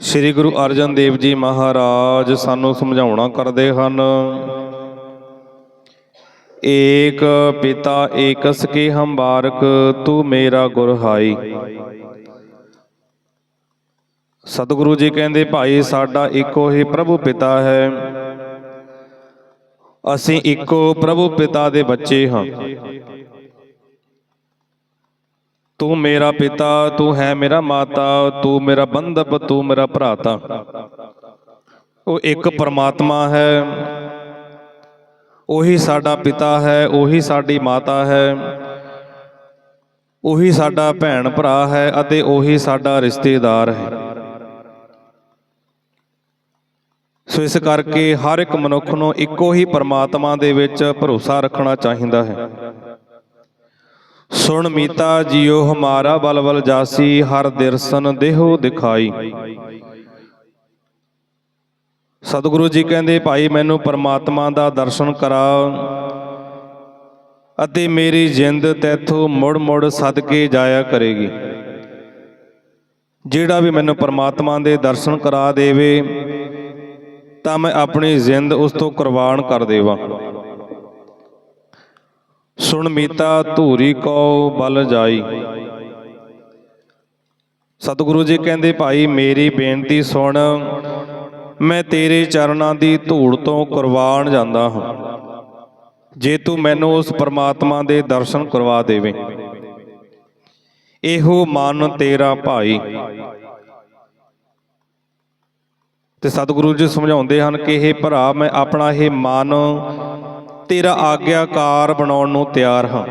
ਸ੍ਰੀ ਗੁਰੂ ਅਰਜਨ ਦੇਵ ਜੀ ਮਹਾਰਾਜ ਸਾਨੂੰ ਸਮਝਾਉਣਾ ਕਰਦੇ ਹਨ। ਏਕ ਪਿਤਾ ਏਕਸ ਕੇ ਹਮ ਬਾਰਕ ਤੂੰ ਮੇਰਾ ਗੁਰ ਹਾਈ। ਸਤਿਗੁਰੂ ਜੀ ਕਹਿੰਦੇ, ਭਾਈ, ਸਾਡਾ ਇੱਕੋ ਹੀ ਪ੍ਰਭੂ ਪਿਤਾ ਹੈ। ਅਸੀਂ ਇੱਕੋ ਪ੍ਰਭੂ ਪਿਤਾ ਦੇ ਬੱਚੇ ਹਾਂ। ਤੂੰ ਮੇਰਾ ਪਿਤਾ, ਤੂੰ ਹੈ ਮੇਰਾ ਮਾਤਾ, ਤੂੰ ਮੇਰਾ ਬੰਧਪ, ਤੂੰ ਮੇਰਾ ਭਰਾਤਾ। ਉਹ ਇੱਕ ਪਰਮਾਤਮਾ ਹੈ, ਉਹੀ ਸਾਡਾ ਪਿਤਾ ਹੈ, ਉਹੀ ਸਾਡੀ ਮਾਤਾ ਹੈ, ਉਹੀ ਸਾਡਾ ਭੈਣ ਭਰਾ ਹੈ ਅਤੇ ਉਹੀ ਸਾਡਾ ਰਿਸ਼ਤੇਦਾਰ ਹੈ। ਸੋ ਇਸ ਕਰਕੇ ਹਰ ਇੱਕ ਮਨੁੱਖ ਨੂੰ ਇੱਕੋ ਹੀ ਪਰਮਾਤਮਾ ਦੇ ਵਿੱਚ ਭਰੋਸਾ ਰੱਖਣਾ ਚਾਹੀਦਾ ਹੈ। ਸੁਣ ਮੀਤਾ ਜਿਉ ਹਮਾਰਾ ਬਲ ਬਲ ਜਾਸੀ, ਹਰ ਦਿਰਸਨ ਦੇਹੋ ਦਿਖਾਈ। ਸਤਿਗੁਰੂ ਜੀ ਕਹਿੰਦੇ, ਭਾਈ, ਮੈਨੂੰ ਪਰਮਾਤਮਾ ਦਾ ਦਰਸ਼ਨ ਕਰਾ ਅਤੇ ਮੇਰੀ ਜਿੰਦ ਤੈਥੋਂ ਮੁੜ ਮੁੜ ਸਦਕੇ ਜਾਇਆ ਕਰੇਗੀ। ਜਿਹੜਾ ਵੀ ਮੈਨੂੰ ਪਰਮਾਤਮਾ ਦੇ ਦਰਸ਼ਨ ਕਰਾ ਦੇਵੇ, ਤਾਂ ਮੈਂ ਆਪਣੀ ਜਿੰਦ ਉਸ ਤੋਂ ਕੁਰਬਾਨ ਕਰ ਦੇਵਾਂ। ਸੁਣ ਮੀਤਾ, ਧੂਰੀ ਕੋ ਬਲ ਜਾਈ। ਸਤਿਗੁਰੂ ਜੀ ਕਹਿੰਦੇ, ਭਾਈ, ਮੇਰੀ ਬੇਨਤੀ ਸੁਣ। ਮੈਂ ਤੇਰੇ ਚਰਨਾਂ ਦੀ ਧੂੜ ਤੋਂ ਕੁਰਬਾਨ ਜਾਂਦਾ ਹਾਂ। ਜੇ ਤੂੰ ਮੈਨੂੰ ਉਸ ਪਰਮਾਤਮਾ ਦੇ ਦਰਸ਼ਨ ਕਰਵਾ ਦੇਵੇਂ। ਇਹੋ ਮਨ ਤੇਰਾ ਭਾਈ। ਤੇ ਸਤਿਗੁਰੂ ਜੀ ਸਮਝਾਉਂਦੇ ਹਨ ਕਿ ਇਹ ਭਰਾ, ਮੈਂ ਆਪਣਾ ਇਹ ਮਨ ਤੇਰਾ ਆਗਿਆਕਾਰ ਬਣਾਉਣ ਨੂੰ ਤਿਆਰ ਹਾਂ।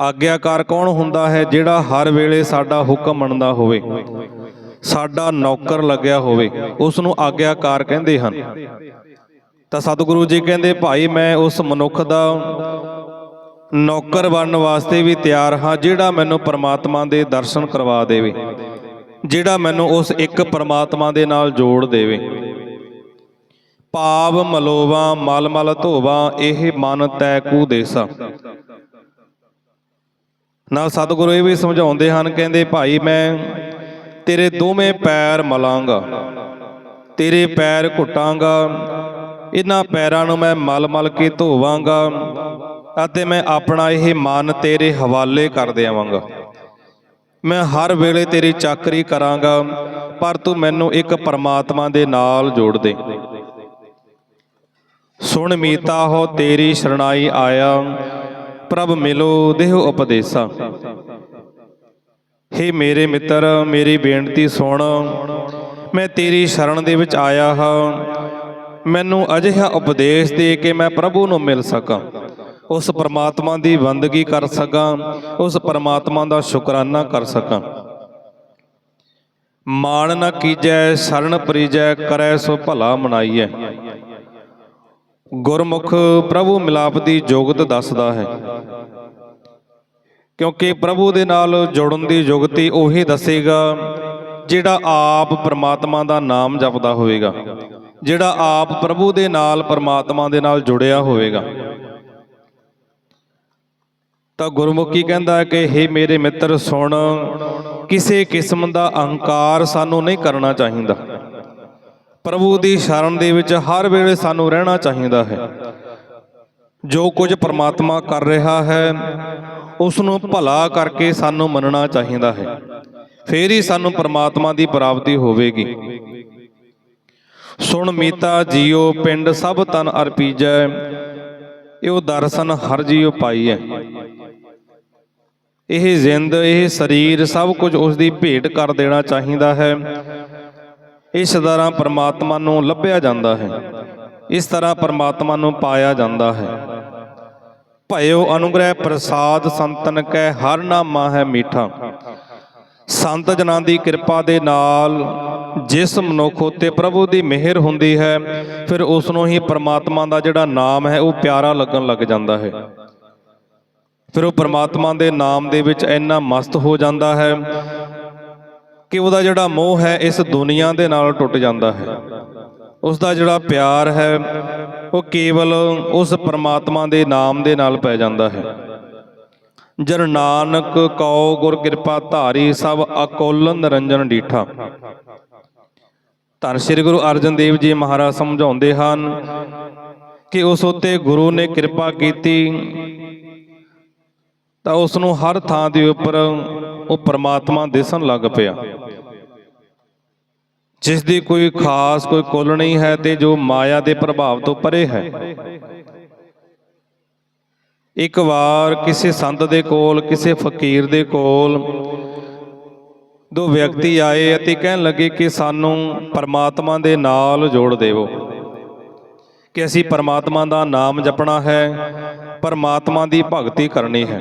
ਆਗਿਆਕਾਰ ਕੌਣ ਹੁੰਦਾ ਹੈ ਜਿਹੜਾ ਹਰ ਵੇਲੇ ਸਾਡਾ ਹੁਕਮ ਮੰਨਦਾ ਹੋਵੇ? ਸਾਡਾ ਨੌਕਰ ਲੱਗਿਆ ਹੋਵੇ। ਉਸ ਨੂੰ ਆਗਿਆਕਾਰ ਕਹਿੰਦੇ ਹਨ। ਤਾਂ ਸਤਿਗੁਰੂ ਜੀ ਕਹਿੰਦੇ, ਭਾਈ, ਮੈਂ ਉਸ ਮਨੁੱਖ ਦਾ ਨੌਕਰ ਬਣਨ ਵਾਸਤੇ ਵੀ ਤਿਆਰ ਹਾਂ, ਜਿਹੜਾ ਮੈਨੂੰ ਪਰਮਾਤਮਾ ਦੇ ਦਰਸ਼ਨ ਕਰਵਾ ਦੇਵੇ, ਜਿਹੜਾ ਮੈਨੂੰ ਉਸ ਇੱਕ ਪਰਮਾਤਮਾ ਦੇ ਨਾਲ ਜੋੜ ਦੇਵੇ। ਪਾਪ ਮਲੋਵਾ, ਮਲ ਮਲ ਧੋਵਾ, ਇਹ ਮਨ ਤੈ ਕੂ ਦੇਸਾ। ਨਾਲ ਸਤਿਗੁਰੂ ਇਹ ਵੀ ਸਮਝਾਉਂਦੇ ਹਨ, ਕਹਿੰਦੇ, ਭਾਈ, ਮੈਂ ਤੇਰੇ ਦੋਵੇਂ ਪੈਰ ਮਲਾਂਗਾ, ਤੇਰੇ ਪੈਰ ਘੁੱਟਾਂਗਾ ਇਹਨਾਂ ਪੈਰਾਂ ਨੂੰ ਮੈਂ ਮਲ ਮਲ ਕੇ ਧੋਵਾਂਗਾ ਅਤੇ ਮੈਂ ਆਪਣਾ ਇਹ ਮਨ ਤੇਰੇ ਹਵਾਲੇ ਕਰ ਦੇਵਾਂਗਾ। ਮੈਂ ਹਰ ਵੇਲੇ ਤੇਰੀ ਚਾਕਰੀ ਕਰਾਂਗਾ, ਪਰ ਤੂੰ ਮੈਨੂੰ ਇੱਕ ਪਰਮਾਤਮਾ ਦੇ ਨਾਲ ਜੋੜ ਦੇ। ਸੁਣ ਮੀਤਾ ਹੋ ਤੇਰੀ ਸ਼ਰਣਾਈ ਆਇਆ, ਪ੍ਰਭ ਮਿਲੋ ਦੇਹੁ ਉਪਦੇਸਾ। ਹੇ ਮੇਰੇ ਮਿੱਤਰ, ਮੇਰੀ ਬੇਨਤੀ ਸੁਣ, ਮੈਂ ਤੇਰੀ ਸ਼ਰਨ ਦੇ ਵਿੱਚ ਆਇਆ ਹਾਂ। ਮੈਨੂੰ ਅਜਿਹਾ ਉਪਦੇਸ਼ ਦੇ ਕੇ ਮੈਂ ਪ੍ਰਭੂ ਨੂੰ ਮਿਲ ਸਕਾਂ। ਉਸ ਪਰਮਾਤਮਾ ਦੀ ਬੰਦਗੀ ਕਰ ਸਕਾਂ, ਉਸ ਪਰਮਾਤਮਾ ਦਾ ਸ਼ੁਕਰਾਨਾ ਕਰ ਸਕਾਂ। ਮਾਣ ਨਾ ਕੀਜੈ, ਸ਼ਰਨ ਪਰੀਜੈ, ਕਰੈ ਸੋ ਭਲਾ ਮਨਾਈਐ। ਗੁਰਮੁਖ ਪ੍ਰਭੂ ਮਿਲਾਪ ਦੀ ਜੋਗਤ ਦੱਸਦਾ ਹੈ। ਕਿਉਂਕਿ ਪ੍ਰਭੂ ਦੇ ਨਾਲ ਜੁੜਨ ਦੀ ਜੁਗਤੀ ਉਹੀ ਦੱਸੇਗਾ, ਜਿਹੜਾ ਆਪ ਪਰਮਾਤਮਾ ਦਾ ਨਾਮ ਜਪਦਾ ਹੋਵੇਗਾ। ਜਿਹੜਾ ਆਪ ਪ੍ਰਭੂ ਦੇ ਨਾਲ ਪਰਮਾਤਮਾ ਦੇ ਨਾਲ ਜੁੜਿਆ ਹੋਵੇਗਾ। ਤਾਂ ਗੁਰਮੁਖੀ ਕਹਿੰਦਾ ਕਿ हे ਮੇਰੇ ਮਿੱਤਰ, ਸੁਣ। ਕਿਸੇ ਕਿਸਮ ਦਾ ਅਹੰਕਾਰ ਸਾਨੂੰ ਨਹੀਂ ਕਰਨਾ ਚਾਹੀਦਾ। ਪ੍ਰਭੂ ਦੀ ਸ਼ਰਨ ਦੇ ਵਿੱਚ ਹਰ ਵੇਲੇ ਸਾਨੂੰ ਰਹਿਣਾ ਚਾਹੀਦਾ ਹੈ। ਜੋ ਕੁਝ ਪਰਮਾਤਮਾ ਕਰ ਰਿਹਾ ਹੈ ਉਸ ਨੂੰ ਭਲਾ ਕਰਕੇ ਸਾਨੂੰ ਮੰਨਣਾ ਚਾਹੀਦਾ ਹੈ। ਫੇਰ ਹੀ ਸਾਨੂੰ ਪਰਮਾਤਮਾ ਦੀ ਪ੍ਰਾਪਤੀ ਹੋਵੇਗੀ। ਸੁਣ ਮੀਤਾ ਜੀਓ, ਪਿੰਡ ਸਭ ਤਨ ਅਰਪੀਜੈ ਇਹੋ ਦਰਸ਼ਨ ਹਰ ਜੀਓ ਹੈ ਇਹ ਜ਼ਿੰਦ, ਇਹ ਸਰੀਰ ਸਭ ਕੁਝ ਉਸ ਦੀ ਭੇਟ ਕਰ ਦੇਣਾ ਚਾਹੀਦਾ ਹੈ। ਇਸ ਤਰ੍ਹਾਂ ਪਰਮਾਤਮਾ ਨੂੰ ਲੱਭਿਆ ਜਾਂਦਾ ਹੈ। ਇਸ ਤਰ੍ਹਾਂ ਪਰਮਾਤਮਾ ਨੂੰ ਪਾਇਆ ਜਾਂਦਾ ਹੈ। ਭਇਓ ਅਨੁਗ੍ਰਹਿ ਪ੍ਰਸਾਦ ਸੰਤਨ ਕੈ ਹਰ ਨਾਮਾ ਹੈ ਮੀਠਾ। ਸੰਤ ਜਨਾਂ ਦੀ ਕਿਰਪਾ ਦੇ ਨਾਲ ਜਿਸ ਮਨੁੱਖ ਉਤੇ ਪ੍ਰਭੂ ਦੀ ਮਿਹਰ ਹੁੰਦੀ ਹੈ, ਫਿਰ ਉਸ ਨੂੰ ਹੀ ਪਰਮਾਤਮਾ ਦਾ ਜਿਹੜਾ ਨਾਮ ਹੈ, ਉਹ ਪਿਆਰਾ ਲੱਗਣ ਲੱਗ ਜਾਂਦਾ ਹੈ। ਫਿਰ ਉਹ ਪਰਮਾਤਮਾ ਦੇ ਨਾਮ ਦੇ ਵਿੱਚ ਇੰਨਾ ਮਸਤ ਹੋ ਜਾਂਦਾ ਹੈ ਕਿ ਉਹਦਾ ਜਿਹੜਾ ਮੋਹ ਹੈ ਇਸ ਦੁਨੀਆ ਦੇ ਨਾਲ ਟੁੱਟ ਜਾਂਦਾ ਹੈ। ਉਸ ਦਾ ਜਿਹੜਾ ਪਿਆਰ ਹੈ, ਉਹ ਕੇਵਲ ਉਸ ਪਰਮਾਤਮਾ ਦੇ ਨਾਮ ਦੇ ਨਾਲ ਪੈ ਜਾਂਦਾ ਹੈ। ਜਨ ਨਾਨਕ ਕਉ ਗੁਰ ਕਿਰਪਾ ਧਾਰੀ, ਸਭ ਅਕੋਲ ਨਿਰੰਜਨ ਡੀਠਾ। ਧੰਨ ਸ੍ਰੀ ਗੁਰੂ ਅਰਜਨ ਦੇਵ ਜੀ ਮਹਾਰਾਜ ਸਮਝਾਉਂਦੇ ਹਨ ਕਿ ਉਸ ਉਤੇ ਗੁਰੂ ਨੇ ਕਿਰਪਾ ਕੀਤੀ ਤਾਂ ਉਸ ਨੂੰ ਹਰ ਥਾਂ ਦੇ ਉੱਪਰ ਉਹ ਪਰਮਾਤਮਾ ਦਿਸਣ ਲੱਗ ਪਿਆ। ਜਿਸ ਦੀ ਕੋਈ ਖਾਸ ਕੋਈ ਕੁੱਲ ਨਹੀਂ ਹੈ ਤੇ ਜੋ ਮਾਇਆ ਦੇ ਪ੍ਰਭਾਵ ਤੋਂ ਪਰੇ ਹੈ। ਇੱਕ ਵਾਰ ਕਿਸੇ ਸੰਤ ਦੇ ਕੋਲ, ਕਿਸੇ ਫਕੀਰ ਦੇ ਕੋਲ ਦੋ ਵਿਅਕਤੀ ਆਏ ਅਤੇ ਕਹਿਣ ਲੱਗੇ ਕਿ ਸਾਨੂੰ ਪਰਮਾਤਮਾ ਦੇ ਨਾਲ ਜੋੜ ਦੇਵੋ, ਕਿ ਅਸੀਂ ਪਰਮਾਤਮਾ ਦਾ ਨਾਮ ਜਪਣਾ ਹੈ, ਪਰਮਾਤਮਾ ਦੀ ਭਗਤੀ ਕਰਨੀ ਹੈ।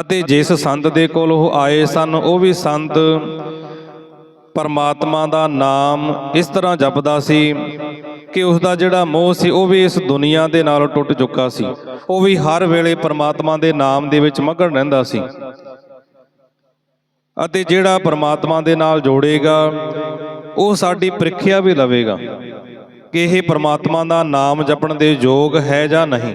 ਅਤੇ ਜਿਸ ਸੰਤ ਦੇ ਕੋਲ ਉਹ ਆਏ ਸਨ, ਉਹ ਵੀ ਸੰਤ ਪਰਮਾਤਮਾ ਦਾ ਨਾਮ ਇਸ ਤਰ੍ਹਾਂ ਜਪਦਾ ਸੀ ਕਿ ਉਸ ਦਾ ਜਿਹੜਾ ਮੋਹ ਸੀ, ਉਹ ਵੀ ਇਸ ਦੁਨੀਆ ਦੇ ਨਾਲ ਟੁੱਟ ਚੁੱਕਾ ਸੀ। ਉਹ ਵੀ ਹਰ ਵੇਲੇ ਪਰਮਾਤਮਾ ਦੇ ਨਾਮ ਦੇ ਵਿੱਚ ਮਗਨ ਰਹਿੰਦਾ ਸੀ। ਅਤੇ ਜਿਹੜਾ ਪਰਮਾਤਮਾ ਦੇ ਨਾਲ ਜੋੜੇਗਾ, ਉਹ ਸਾਡੀ ਪ੍ਰੀਖਿਆ ਵੀ ਲਵੇਗਾ ਕਿ ਇਹ ਪਰਮਾਤਮਾ ਦਾ ਨਾਮ ਜਪਣ ਦੇ ਯੋਗ ਹੈ ਜਾਂ ਨਹੀਂ।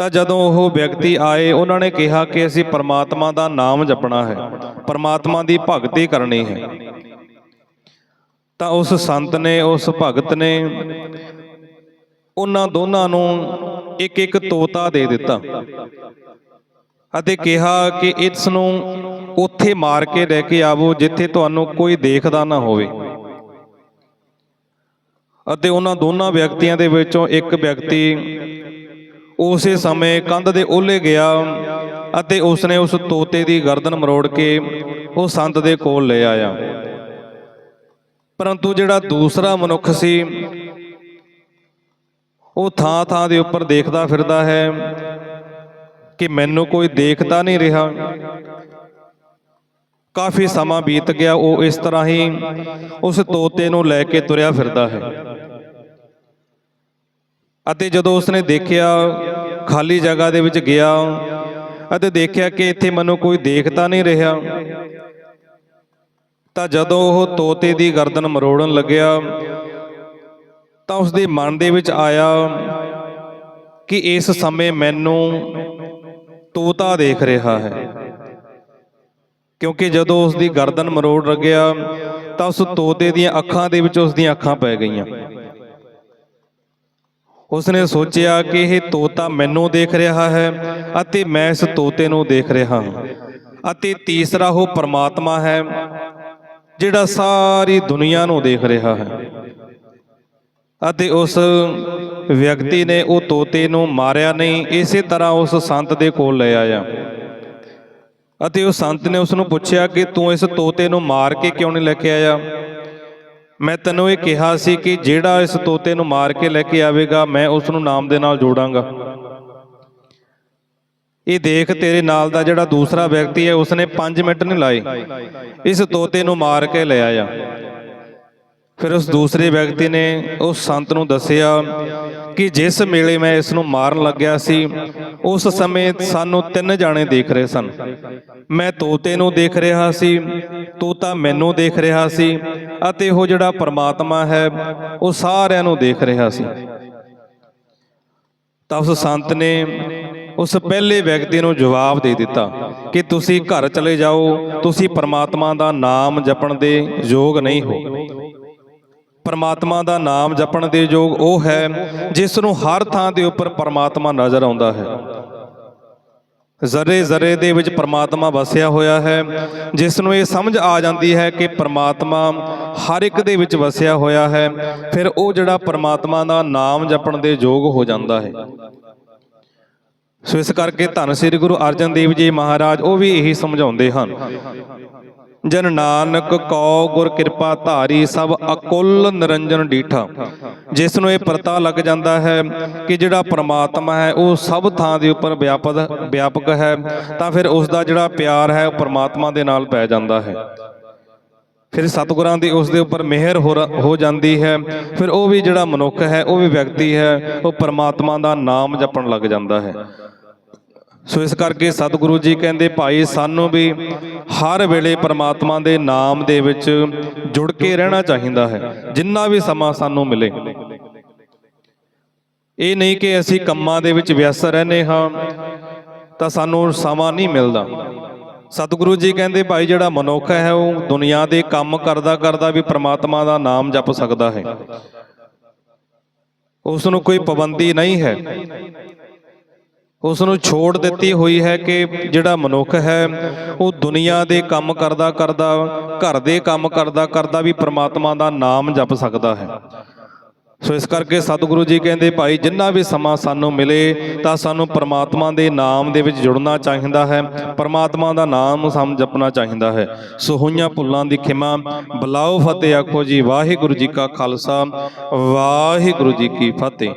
ਤਾਂ ਜਦੋਂ ਉਹ ਵਿਅਕਤੀ ਆਏ, ਉਹਨਾਂ ਨੇ ਕਿਹਾ ਕਿ ਅਸੀਂ ਪਰਮਾਤਮਾ ਦਾ ਨਾਮ ਜਪਣਾ ਹੈ। ਪਰਮਾਤਮਾ ਦੀ ਭਗਤੀ ਕਰਨੀ ਹੈ। ਤਾਂ ਉਸ ਸੰਤ ਨੇ, ਉਸ ਭਗਤ ਨੇ ਉਹਨਾਂ ਦੋਨਾਂ ਨੂੰ ਇੱਕ ਇੱਕ ਤੋਤਾ ਦੇ ਦਿੱਤਾ ਅਤੇ ਕਿਹਾ ਕਿ ਇਸ ਨੂੰ ਉੱਥੇ ਮਾਰ ਕੇ ਲੈ ਕੇ ਆਵੋ, ਜਿੱਥੇ ਤੁਹਾਨੂੰ ਕੋਈ ਦੇਖਦਾ ਨਾ ਹੋਵੇ। ਅਤੇ ਉਹਨਾਂ ਦੋਨਾਂ ਵਿਅਕਤੀਆਂ ਦੇ ਵਿੱਚੋਂ ਇੱਕ ਵਿਅਕਤੀ ਉਸੇ ਸਮੇਂ ਕੰਧ ਦੇ ਓਲੇ ਗਿਆ ਅਤੇ ਉਸਨੇ ਉਸ ਤੋਤੇ ਦੀ ਗਰਦਨ ਮਰੋੜ ਕੇ ਉਹ ਸੰਤ ਦੇ ਕੋਲ ਲੈ ਆਇਆ। ਪਰੰਤੂ ਜਿਹੜਾ ਦੂਸਰਾ ਮਨੁੱਖ ਸੀ, ਉਹ ਥਾਂ ਥਾਂ ਦੇ ਉੱਪਰ ਦੇਖਦਾ ਫਿਰਦਾ ਹੈ ਕਿ ਮੈਨੂੰ ਕੋਈ ਦੇਖਦਾ ਨਹੀਂ ਰਿਹਾ। ਕਾਫੀ ਸਮਾਂ ਬੀਤ ਗਿਆ, ਉਹ ਇਸ ਤਰ੍ਹਾਂ ਹੀ ਉਸ ਤੋਤੇ ਨੂੰ ਲੈ ਕੇ ਤੁਰਿਆ ਫਿਰਦਾ ਹੈ। ਅਤੇ ਜਦੋਂ ਉਸਨੇ ਦੇਖਿਆ, ਖਾਲੀ ਜਗ੍ਹਾ ਦੇ ਵਿੱਚ ਗਿਆ ਅਤੇ ਦੇਖਿਆ ਕਿ ਇੱਥੇ ਮੈਨੂੰ ਕੋਈ ਦੇਖਦਾ ਨਹੀਂ ਰਿਹਾ, ਤਾਂ ਜਦੋਂ ਉਹ ਤੋਤੇ ਦੀ ਗਰਦਨ ਮਰੋੜਨ ਲੱਗਿਆ, ਤਾਂ ਉਸ ਦੇ ਮਨ ਦੇ ਵਿੱਚ ਆਇਆ ਕਿ ਇਸ ਸਮੇਂ ਮੈਨੂੰ ਤੋਤਾ ਦੇਖ ਰਿਹਾ ਹੈ। ਕਿਉਂਕਿ ਜਦੋਂ ਉਸ ਦੀ ਗਰਦਨ ਮਰੋੜ ਲੱਗਿਆ, ਤਾਂ ਉਸ ਤੋਤੇ ਦੀਆਂ ਅੱਖਾਂ ਦੇ ਵਿੱਚ ਉਸ ਦੀਆਂ ਅੱਖਾਂ ਪੈ ਗਈਆਂ। ਉਸਨੇ ਸੋਚਿਆ ਕਿ ਇਹ ਤੋਤਾ ਮੈਨੂੰ ਦੇਖ ਰਿਹਾ ਹੈ ਅਤੇ ਮੈਂ ਇਸ ਤੋਤੇ ਨੂੰ ਦੇਖ ਰਿਹਾ ਹਾਂ। ਅਤੇ ਤੀਸਰਾ ਉਹ ਪਰਮਾਤਮਾ ਹੈ, ਜਿਹੜਾ ਸਾਰੀ ਦੁਨੀਆ ਨੂੰ ਦੇਖ ਰਿਹਾ ਹੈ। ਅਤੇ ਉਸ ਵਿਅਕਤੀ ਨੇ ਉਹ ਤੋਤੇ ਨੂੰ ਮਾਰਿਆ ਨਹੀਂ, ਇਸੇ ਤਰ੍ਹਾਂ ਉਸ ਸੰਤ ਦੇ ਕੋਲ ਲੈ ਆਇਆ। ਅਤੇ ਉਹ ਸੰਤ ਨੇ ਉਸ ਨੂੰ ਪੁੱਛਿਆ ਕਿ ਤੂੰ ਇਸ ਤੋਤੇ ਨੂੰ ਮਾਰ ਕੇ ਕਿਉਂ ਨਹੀਂ ਲੈ ਕੇ ਆਇਆ? ਮੈਂ ਤੈਨੂੰ ਇਹ ਕਿਹਾ ਸੀ ਕਿ ਜਿਹੜਾ ਇਸ ਤੋਤੇ ਨੂੰ ਮਾਰ ਕੇ ਲੈ ਕੇ ਆਵੇਗਾ, ਮੈਂ ਉਸ ਨੂੰ ਨਾਮ ਦੇ ਨਾਲ ਜੋੜਾਂਗਾ। ਇਹ ਦੇਖ ਤੇਰੇ ਨਾਲ ਦਾ ਜਿਹੜਾ ਦੂਸਰਾ ਵਿਅਕਤੀ ਹੈ, ਉਸਨੇ 5 ਮਿੰਟ ਨਹੀਂ ਲਾਏ। ਇਸ ਤੋਤੇ ਨੂੰ ਮਾਰ ਕੇ ਲੈ ਆਇਆ। ਫਿਰ ਉਸ ਦੂਸਰੇ ਵਿਅਕਤੀ ਨੇ ਉਸ ਸੰਤ ਨੂੰ ਦੱਸਿਆ ਕਿ ਜਿਸ ਮੇਲੇ ਮੈਂ ਇਸ ਨੂੰ ਮਾਰਨ ਲੱਗਿਆ ਸੀ, ਉਸ ਸਮੇਂ ਸਾਨੂੰ ਤਿੰਨ ਜਾਣੇ ਦੇਖ ਰਹੇ ਸਨ। ਮੈਂ ਤੋਤੇ ਨੂੰ ਦੇਖ ਰਿਹਾ ਸੀ, ਤੋਤਾ ਮੈਨੂੰ ਦੇਖ ਰਿਹਾ ਸੀ ਅਤੇ ਉਹ ਜਿਹੜਾ ਪਰਮਾਤਮਾ ਹੈ, ਉਹ ਸਾਰਿਆਂ ਨੂੰ ਦੇਖ ਰਿਹਾ ਸੀ। ਤਾਂ ਉਸ ਸੰਤ ਨੇ ਉਸ ਪਹਿਲੇ ਵਿਅਕਤੀ ਨੂੰ ਜਵਾਬ ਦੇ ਦਿੱਤਾ ਕਿ ਤੁਸੀਂ ਘਰ ਚਲੇ ਜਾਓ, ਤੁਸੀਂ ਪਰਮਾਤਮਾ ਦਾ ਨਾਮ ਜਪਣ ਦੇ ਯੋਗ ਨਹੀਂ ਹੋ। ਪਰਮਾਤਮਾ ਦਾ ਨਾਮ ਜਪਣ ਦੇ ਯੋਗ ਉਹ ਹੈ, ਜਿਸ ਨੂੰ ਹਰ ਥਾਂ ਦੇ ਉੱਪਰ ਪਰਮਾਤਮਾ ਨਜ਼ਰ ਆਉਂਦਾ ਹੈ। ਜ਼ਰੇ ਜ਼ਰੇ ਦੇ ਵਿੱਚ ਪਰਮਾਤਮਾ ਵਸਿਆ ਹੋਇਆ ਹੈ, ਜਿਸ ਨੂੰ ਇਹ ਸਮਝ ਆ ਜਾਂਦੀ ਹੈ ਕਿ ਪਰਮਾਤਮਾ ਹਰ ਇੱਕ ਦੇ ਵਿੱਚ ਵਸਿਆ ਹੋਇਆ ਹੈ, ਫਿਰ ਉਹ ਜਿਹੜਾ ਪਰਮਾਤਮਾ ਦਾ ਨਾਮ ਜਪਣ ਦੇ ਯੋਗ ਹੋ ਜਾਂਦਾ ਹੈ। ਸੋ ਇਸ ਕਰਕੇ ਧੰਨ ਸ੍ਰੀ ਗੁਰੂ ਅਰਜਨ ਦੇਵ ਜੀ ਮਹਾਰਾਜ, ਉਹ ਵੀ ਇਹੀ ਸਮਝਾਉਂਦੇ ਹਨ। ਜਨ ਨਾਨਕ ਕਉ ਗੁਰ ਕਿਰਪਾ ਧਾਰੀ ਸਭ ਅਕੁੱਲ ਨਿਰੰਜਨ ਡੀਠਾ। ਜਿਸ ਨੂੰ ਇਹ ਪਤਾ ਲੱਗ ਜਾਂਦਾ ਹੈ ਕਿ ਜਿਹੜਾ ਪ੍ਰਮਾਤਮਾ ਹੈ, ਉਹ ਸਭ ਥਾਂ ਦੇ ਉੱਪਰ ਵਿਆਪਕ ਵਿਆਪਕ ਹੈ, ਤਾਂ ਫਿਰ ਉਸ ਦਾ ਜਿਹੜਾ ਪਿਆਰ ਹੈ, ਉਹ ਪ੍ਰਮਾਤਮਾ ਦੇ ਨਾਲ ਪੈ ਜਾਂਦਾ ਹੈ। ਫਿਰ ਸਤਿਗੁਰਾਂ ਦੀ ਉਸ ਦੇ ਉੱਪਰ ਮਿਹਰ ਹੋ ਰ- ਹੋ ਜਾਂਦੀ ਹੈ। ਫਿਰ ਉਹ ਵੀ ਜਿਹੜਾ ਮਨੁੱਖ ਹੈ, ਉਹ ਵੀ ਵਿਅਕਤੀ ਹੈ, ਉਹ ਪਰਮਾਤਮਾ ਦਾ ਨਾਮ ਜਪਣ ਲੱਗ ਜਾਂਦਾ ਹੈ। ਸੋ ਇਸ ਕਰਕੇ ਸਤਿਗੁਰੂ ਜੀ ਕਹਿੰਦੇ, ਭਾਈ, ਸਾਨੂੰ ਵੀ ਹਰ ਵੇਲੇ ਪਰਮਾਤਮਾ ਦੇ ਨਾਮ ਦੇ ਵਿੱਚ ਜੁੜ ਕੇ ਰਹਿਣਾ ਚਾਹੀਦਾ ਹੈ, ਜਿੰਨਾ ਵੀ ਸਮਾਂ ਸਾਨੂੰ ਮਿਲੇ। ਇਹ ਨਹੀਂ ਕਿ ਅਸੀਂ ਕੰਮਾਂ ਦੇ ਵਿੱਚ ਵਿਅਸਤ ਰਹਿੰਦੇ ਹਾਂ, ਤਾਂ ਸਾਨੂੰ ਸਮਾਂ ਨਹੀਂ ਮਿਲਦਾ। ਸਤਿਗੁਰੂ ਜੀ ਕਹਿੰਦੇ, ਭਾਈ, ਜਿਹੜਾ ਮਨੁੱਖ ਹੈ, ਉਹ ਦੁਨੀਆ ਦੇ ਕੰਮ ਕਰਦਾ ਕਰਦਾ ਵੀ ਪ੍ਰਮਾਤਮਾ ਦਾ ਨਾਮ ਜਪ ਸਕਦਾ ਹੈ। ਉਸ ਨੂੰ ਕੋਈ ਪਾਬੰਦੀ ਨਹੀਂ ਹੈ। ਉਸ ਨੂੰ ਛੋੜ ਦਿੱਤੀ ਹੋਈ ਹੈ ਕਿ ਜਿਹੜਾ ਮਨੁੱਖ ਹੈ, ਉਹ ਦੁਨੀਆ ਦੇ ਕੰਮ ਕਰਦਾ ਕਰਦਾ, ਘਰ ਦੇ ਕੰਮ ਕਰਦਾ ਕਰਦਾ ਵੀ ਪ੍ਰਮਾਤਮਾ ਦਾ ਨਾਮ ਜਪ ਸਕਦਾ ਹੈ। ਸੋ ਇਸ ਕਰਕੇ ਸਤਿਗੁਰੂ ਜੀ ਕਹਿੰਦੇ, ਭਾਈ, ਜਿੰਨਾ ਵੀ ਸਮਾਂ ਸਾਨੂੰ ਮਿਲੇ, ਤਾਂ ਸਾਨੂੰ ਪਰਮਾਤਮਾ ਦੇ ਨਾਮ ਦੇ ਵਿੱਚ ਜੁੜਨਾ ਚਾਹੀਦਾ ਹੈ। ਪਰਮਾਤਮਾ ਦਾ ਨਾਮ ਸਾਨੂੰ ਜਪਣਾ ਚਾਹੀਦਾ ਹੈ। ਸੋ ਹੋਈਆਂ ਭੁੱਲਾਂ ਦੀ ਖਿਮਾ, ਬਲਾਓ ਫਤਿਹ ਆਖੋ ਜੀ, ਵਾਹਿਗੁਰੂ ਜੀ ਕਾ ਖਾਲਸਾ, ਵਾਹਿਗੁਰੂ ਜੀ ਕੀ ਫਤਿਹ।